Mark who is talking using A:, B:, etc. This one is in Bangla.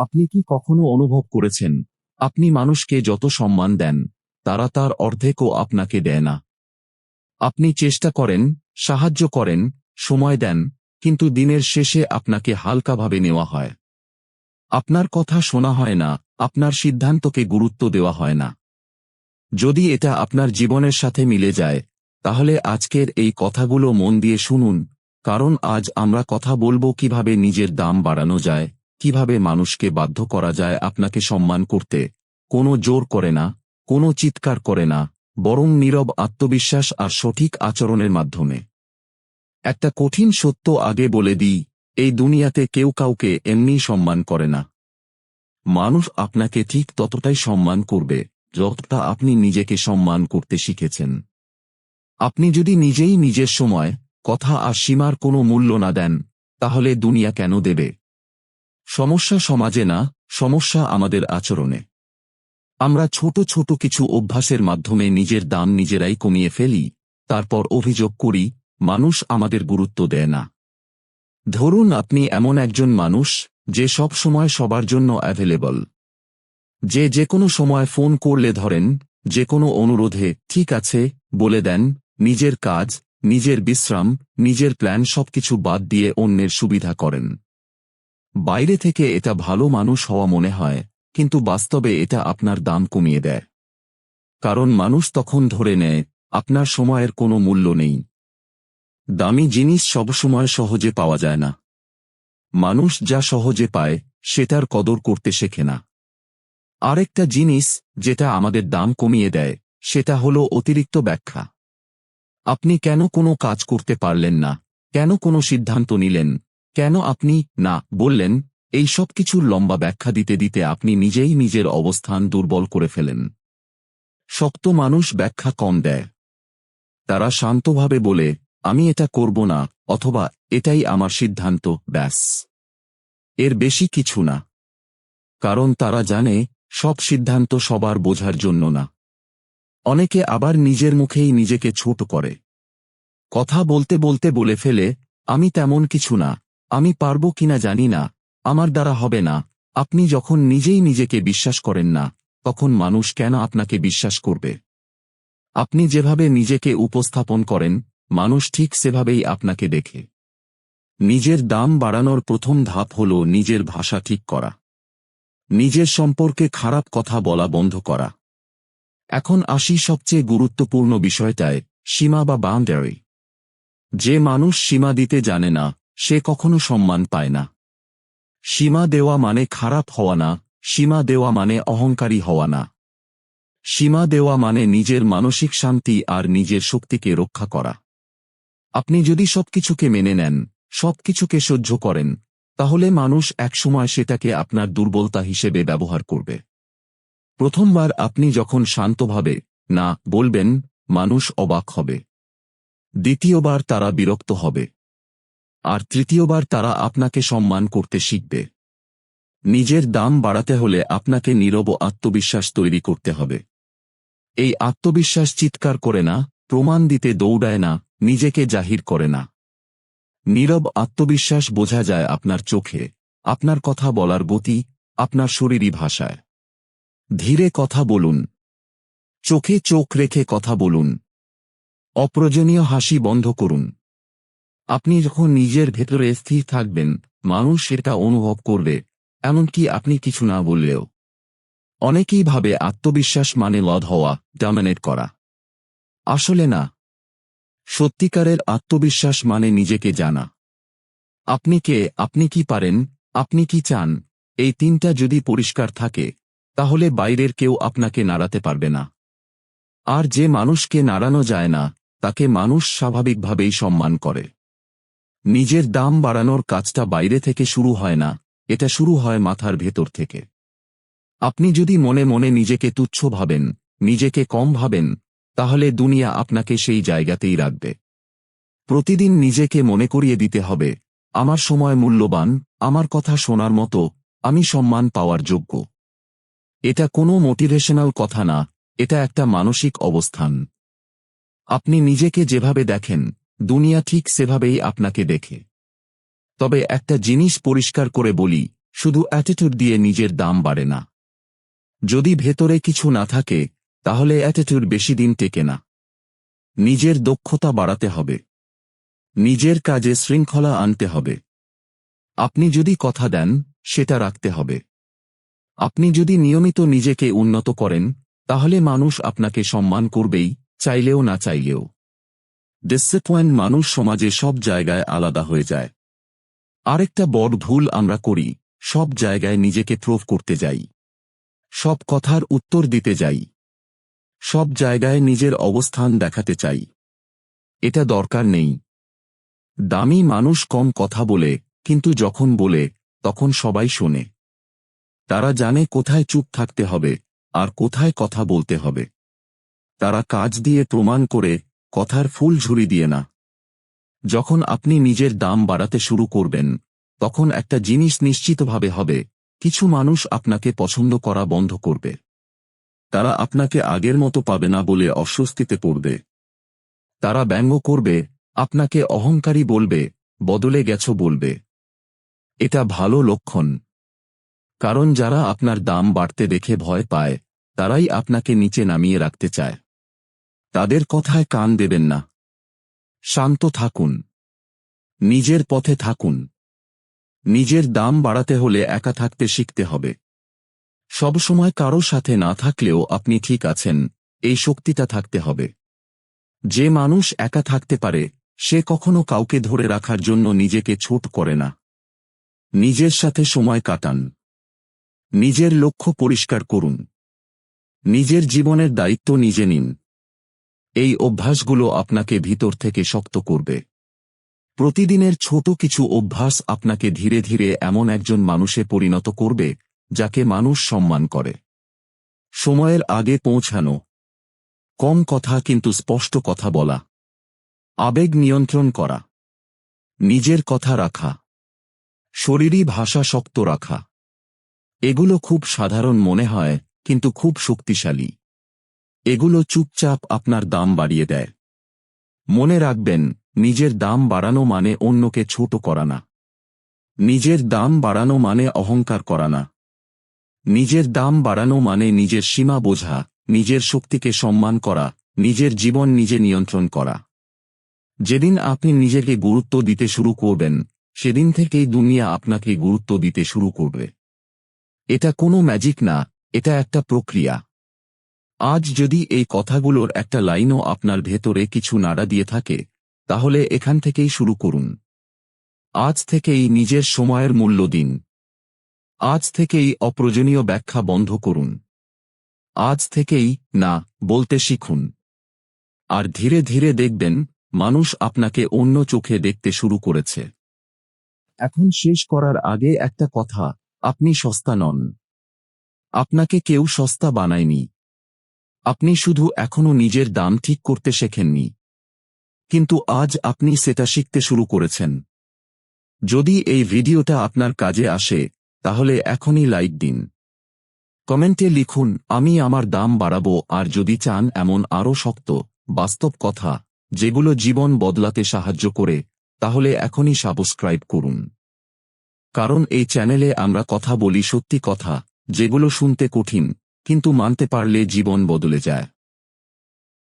A: আপনি কি কখনো অনুভব করেছেন? আপনি মানুষকে যত সম্মান দেন, তারা তার অর্ধেকও আপনাকে দেয় না। আপনি চেষ্টা করেন, সাহায্য করেন, সময় দেন, কিন্তু দিনের শেষে আপনাকে হালকাভাবে নেওয়া হয়। আপনার কথা শোনা হয় না, আপনার সিদ্ধান্তকে গুরুত্ব দেওয়া হয় না। যদি এটা আপনার জীবনের সাথে মিলে যায়, তাহলে আজকের এই কথাগুলো মন দিয়ে শুনুন, কারণ আজ আমরা কথা বলব কীভাবে নিজের দাম বাড়ানো যায় কীভাবে মানুষকে বাধ্য করা যায় আপনাকে সম্মান করতে? কোনো জোর করে না, কোনো চিৎকার করে না, বরং নীরব আত্মবিশ্বাস আর সঠিক আচরণের মাধ্যমে। একটা কঠিন সত্য আগে বলে দিই, এই দুনিয়াতে কেউ কাউকে এমনি সম্মান করে না। মানুষ আপনাকে ঠিক ততটাই সম্মান করবে, যতটা আপনি নিজেকে সম্মান করতে শিখেছেন। আপনি যদি নিজেই নিজের সময়, কথা আর সীমার কোনো মূল্য না দেন, তাহলে দুনিয়া কেন দেবে? সমস্যা সমাজে না, সমস্যা আমাদের আচরণে। আমরা ছোট ছোট কিছু অভ্যাসের মাধ্যমে নিজের দাম নিজেরাই কমিয়ে ফেলি, তারপর অভিযোগ করি, মানুষ আমাদের গুরুত্ব দেয় না। ধরুন আপনি এমন একজন মানুষ, যে সব সময় সবার জন্য অ্যাভেলেবল যে যে কোনো সময় ফোন করলে ধরেন যে কোনো অনুরোধে, ঠিক আছে, বলে দেন, নিজের কাজ, নিজের বিশ্রাম, নিজের প্ল্যান সবকিছু বাদ দিয়ে অন্যের সুবিধা করেন। বাইরে থেকে এটা ভালো মানুষ হওয়া মনে হয়, কিন্তু বাস্তবে এটা আপনার দাম কমিয়ে দেয়। কারণ মানুষ তখন ধরে নেয়, আপনার সময়ের কোনো মূল্য নেই। দামি জিনিস সবসময় সহজে পাওয়া যায় না। মানুষ যা সহজে পায়, সেটার কদর করতে শেখে না। আরেকটা জিনিস যেটা আমাদের দাম কমিয়ে দেয়, সেটা হলো অতিরিক্ত ব্যাখ্যা। আপনি কেন কোনো কাজ করতে পারলেন না? কেন কোনো সিদ্ধান্ত নিলেন? কেন আপনি, না, বললেন, এই সব কিছুর লম্বা ব্যাখ্যা দিতে দিতে আপনি নিজেই নিজের অবস্থান দুর্বল করে ফেলেন। শক্ত মানুষ ব্যাখ্যা কম দেয়। তারা শান্তভাবে বলে, আমি এটা করব না, অথবা এটাই আমার সিদ্ধান্ত, ব্যাস। এর বেশি কিছু না। কারণ তারা জানে, সব সিদ্ধান্ত সবার বোঝার জন্য না। অনেকে আবার নিজের মুখেই নিজেকে ছোট করে। কথা বলতে বলতে বলে ফেলে, আমি তেমন কিছু না আমি পারব কিনা জানি না, আমার দ্বারা হবে না। আপনি যখন নিজেই নিজেকে বিশ্বাস করেন না, তখন মানুষ কেন আপনাকে বিশ্বাস করবে? আপনি যেভাবে নিজেকে উপস্থাপন করেন, মানুষ ঠিক সেভাবেই আপনাকে দেখে। নিজের দাম বাড়ানোর প্রথম ধাপ হল নিজের ভাষা ঠিক করা। নিজের সম্পর্কে খারাপ কথা বলা বন্ধ করা। এখন আসি সবচেয়ে গুরুত্বপূর্ণ বিষয়টায়, সীমা বা বাউন্ডারি যে মানুষ সীমা দিতে জানে না সে কখনো সম্মান পায় না। সীমা দেওয়া মানে খারাপ হওয়া না, সীমা দেওয়া মানে অহংকারী হওয়া না। সীমা দেওয়া মানে নিজের মানসিক শান্তি আর নিজের শক্তিকে রক্ষা করা। আপনি যদি সবকিছুকে মেনে নেন, সবকিছুকে সহ্য করেন, তাহলে মানুষ একসময় সেটাকে আপনার দুর্বলতা হিসেবে ব্যবহার করবে। প্রথমবার আপনি যখন শান্তভাবে, না বলবেন, মানুষ অবাক হবে। দ্বিতীয়বার তারা বিরক্ত হবে। আর তৃতীয়বার তারা আপনাকে সম্মান করতে শিখবে। নিজের দাম বাড়াতে হলে আপনাকে নীরব আত্মবিশ্বাস তৈরি করতে হবে। এই আত্মবিশ্বাস চিৎকার করে না, প্রমাণ দিতে দৌড়ায় না, নিজেকে জাহির করে না। নীরব আত্মবিশ্বাস বোঝা যায় আপনার চোখে, আপনার কথা বলার গতি, আপনার শরীরী ভাষায়। ধীরে কথা বলুন। চোখে চোখ রেখে কথা বলুন। অপ্রয়োজনীয় হাসি বন্ধ করুন। আপনি যখন নিজের ভেতরে স্থির থাকবেন, মানুষ সেটা অনুভব করবে, এমনকি আপনি কিছু না বললেও। অনেকেই ভাবে আত্মবিশ্বাস মানে লদ হওয়া ডমিনেট করা। আসলে না। সত্যিকারের আত্মবিশ্বাস মানে নিজেকে জানা। আপনি কে, আপনি কি পারেন, আপনি কি চান, এই তিনটা যদি পরিষ্কার থাকে, তাহলে বাইরের কেউ আপনাকে নাড়াতে পারবে না। আর যে মানুষকে নাড়ানো যায় না, তাকে মানুষ স্বাভাবিকভাবেই সম্মান করে। নিজের দাম বাড়ানোর কাজটা বাইরে থেকে শুরু হয় না, এটা শুরু হয় মাথার ভেতর থেকে। আপনি যদি মনে মনে নিজেকে তুচ্ছ ভাবেন, নিজেকে কম ভাবেন, তাহলে দুনিয়া আপনাকে সেই জায়গাতেই রাখবে। প্রতিদিন নিজেকে মনে করিয়ে দিতে হবে, আমার সময় মূল্যবান, আমার কথা শোনার মতো, আমি সম্মান পাওয়ার যোগ্য। এটা কোনো মোটিভেশনাল কথা না, এটা একটা মানসিক অবস্থান। আপনি নিজেকে যেভাবে দেখেন দুনিয়া ঠিক সেভাবেই আপনাকে দেখে। তবে একটা জিনিস পরিষ্কার করে বলি, শুধু অ্যাটিটিউড দিয়ে নিজের দাম বাড়ে না। যদি ভেতরে কিছু না থাকে, তাহলে অ্যাটিটিউড বেশি দিন টেকে না। নিজের দক্ষতা বাড়াতে হবে। নিজের কাজে শৃঙ্খলা আনতে হবে। আপনি যদি কথা দেন, সেটা রাখতে হবে। আপনি যদি নিয়মিত নিজেকে উন্নত করেন, তাহলে মানুষ আপনাকে সম্মান করবেই, চাইলেও না চাইলেও। ডিসিপ্লিন মানুষ সমাজে সব জায়গায় আলাদা হয়ে যায়। আরেকটা বড় ভুল আমরা করি, সব জায়গায় নিজেকে প্রুভ করতে যাই। সব কথার উত্তর দিতে যাই। সব জায়গায় নিজের অবস্থান দেখাতে চাই। এটা দরকার নেই। দামি মানুষ কম কথা বলে, কিন্তু যখন বলে, তখন সবাই শোনে। তারা জানে কোথায় চুপ থাকতে হবে, আর কোথায় কথা বলতে হবে। তারা কাজ দিয়ে প্রমাণ করে কথার ফুল ঝুরি দিয়ে না। যখন আপনি নিজের দাম বাড়াতে শুরু করবেন, তখন একটা জিনিস নিশ্চিতভাবে হবে, কিছু মানুষ আপনাকে পছন্দ করা বন্ধ করবে। তারা আপনাকে আগের মতো পাবে না বলে অস্বস্তিতে পড়বে। তারা ব্যঙ্গ করবে, আপনাকে অহংকারী বলবে, বদলে গেছ বলবে। এটা ভালো লক্ষণ। কারণ যারা আপনার দাম বাড়তে দেখে ভয় পায়, তারাই আপনাকে নিচে নামিয়ে রাখতে চায়। তাদের কথায় কান দেবেন না। শান্ত থাকুন। নিজের পথে থাকুন। নিজের দাম বাড়াতে হলে একা থাকতে শিখতে হবে। সবসময় কারও সাথে না থাকলেও আপনি ঠিক আছেন, এই শক্তিটা থাকতে হবে। যে মানুষ একা থাকতে পারে, সে কখনো কাউকে ধরে রাখার জন্য নিজেকে ছোট করে না। নিজের সাথে সময় কাটান। নিজের লক্ষ্য পরিষ্কার করুন। নিজের জীবনের দায়িত্ব নিজে নিন। এই অভ্যাসগুলো আপনাকে ভিতর থেকে শক্ত করবে। প্রতিদিনের ছোট কিছু অভ্যাস আপনাকে ধীরে ধীরে এমন একজন মানুষে পরিণত করবে, যাকে মানুষ সম্মান করে। সময়ের আগে পৌঁছানো। কম কথা কিন্তু স্পষ্ট কথা বলা। আবেগ নিয়ন্ত্রণ করা। নিজের কথা রাখা। শরীরী ভাষা শক্ত রাখা। এগুলো খুব সাধারণ মনে হয়, কিন্তু খুব শক্তিশালী। এগুলো চুপচাপ আপনার দাম বাড়িয়ে দেয়। মনে রাখবেন, নিজের দাম বাড়ানো মানে অন্যকে ছোট করা না। নিজের দাম বাড়ানো মানে অহংকার করা না। নিজের দাম বাড়ানো মানে নিজের সীমা বোঝা, নিজের শক্তিকে সম্মান করা, নিজের জীবন নিজে নিয়ন্ত্রণ করা। যেদিন আপনি নিজেকে গুরুত্ব দিতে শুরু করবেন, সেদিন থেকেই দুনিয়া আপনাকে গুরুত্ব দিতে শুরু করবে। এটা কোনো ম্যাজিক না, এটা একটা প্রক্রিয়া। আজ যদি এই কথাগুলোর একটা লাইনও আপনার ভেতরে কিছু নাড়া দিয়ে থাকে, তাহলে এখান থেকেই শুরু করুন। আজ থেকেই নিজের সময়ের মূল্য দিন। আজ থেকেই অপ্রয়োজনীয় ব্যাখ্যা বন্ধ করুন। আজ থেকেই না, বলতে শিখুন। আর ধীরে ধীরে দেখবেন, মানুষ আপনাকে অন্য চোখে দেখতে শুরু করেছে। এখন শেষ করার আগে একটা কথা, আপনি সস্তা নন। আপনাকে কেউ সস্তা বানায়নি। আপনি শুধু এখনও নিজের দাম ঠিক করতে শেখেননি। কিন্তু আজ আপনি সেটা শিখতে শুরু করেছেন। যদি এই ভিডিওটা আপনার কাজে আসে, তাহলে এখনই লাইক দিন। কমেন্টে লিখুন, আমি আমার দাম বাড়াবো, আর যদি চান এমন আরও শক্ত, বাস্তব কথা, যেগুলো জীবন বদলাতে সাহায্য করে, তাহলে এখনই সাবস্ক্রাইব করুন। কারণ এই চ্যানেলে আমরা কথা বলি সত্যি কথা, যেগুলো শুনতে কঠিন কিন্তু মানতে পারলে জীবন বদলে যায়।